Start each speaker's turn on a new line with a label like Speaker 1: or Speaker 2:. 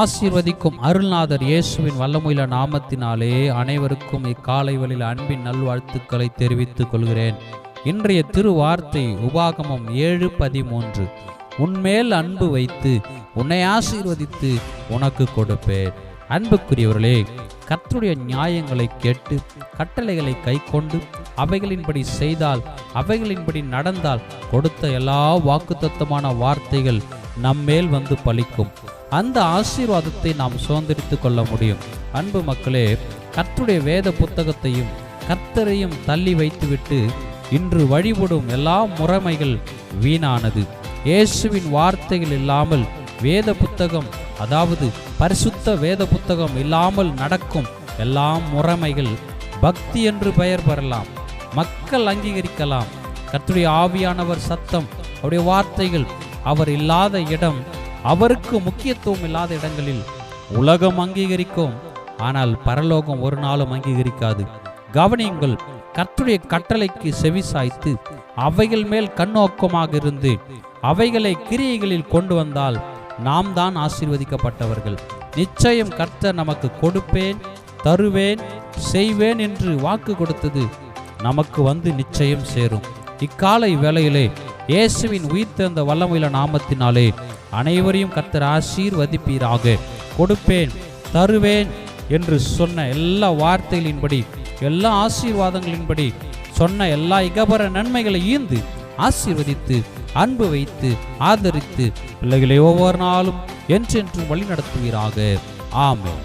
Speaker 1: ஆசீர்வதிக்கும் அருள்நாதர் இயேசுவின் வல்லமுயில நாமத்தினாலே அனைவருக்கும் இக்காலை வழியில் அன்பின் நல்வாழ்த்துக்களை தெரிவித்துக் கொள்கிறேன். இன்றைய திருவார்த்தை உபாகமம் ஏழு பதிமூன்று. உன்மேல் அன்பு வைத்து உன்னை ஆசீர்வதித்து உனக்கு கொடுப்பேன். அன்புக்குரியவர்களே கர்த்தருடைய நியாயங்களை கேட்டு கட்டளைகளை கைக்கொண்டு அவைகளின்படி செய்தால் அவைகளின்படி நடந்தால் கொடுத்த எல்லா வாக்குத்தத்தமான வார்த்தைகள் நம்மேல் வந்து பலிக்கும். அந்த ஆசீர்வாதத்தை நாம் சுதந்திரித்து கொள்ள முடியும். அன்பு மக்களே கர்த்தருடைய வேத புத்தகத்தையும் கர்த்தரையும் தள்ளி வைத்துவிட்டு இன்று வழிபடும் எல்லா முறைமைகள் வீணானது. இயேசுவின் வார்த்தைகள் இல்லாமல் வேத புத்தகம் அதாவது பரிசுத்த வேத புத்தகம் இல்லாமல் நடக்கும் எல்லா முறைமைகள் பக்தி என்று பெயர் பெறலாம். மக்கள் அங்கீகரிக்கலாம். கத்துடைய ஆவியானவர் சத்தம் அவருடைய வார்த்தைகள் அவர் இல்லாத இடம் அவருக்கு முக்கியத்துவம் இல்லாத இடங்களில் உலகம் அங்கீகரிக்கும். ஆனால் பரலோகம் ஒரு நாளும் அங்கீகரிக்காது. கவனியுங்கள் கர்த்தருடைய கட்டளைக்கு செவி சாய்த்து அவைகள் மேல் கண்ணோக்கமாக இருந்து அவைகளை கிரியைகளில் கொண்டு வந்தால் நாம் தான் ஆசீர்வதிக்கப்பட்டவர்கள். நிச்சயம் கர்த்தர் நமக்கு கொடுப்பேன் தருவேன் செய்வேன் என்று வாக்கு கொடுத்தது நமக்கு வந்து நிச்சயம் சேரும். இக்காலை வேளையிலே இயேசுவின் உயிர்த்தெழுந்த வல்லமையில நாமத்தினாலே அனைவரையும் கத்தர் ஆசீர்வதிப்பீராக. கொடுப்பேன் தருவேன் என்று சொன்ன எல்லா வார்த்தைகளின்படி எல்லா ஆசீர்வாதங்களின்படி சொன்ன எல்லா இகபர நன்மைகளை ஈந்து ஆசீர்வதித்து அன்பு வைத்து ஆதரித்து பிள்ளைகளை ஒவ்வொரு நாளும் என்றென்றும் வழி நடத்துவீராக ஆமென்.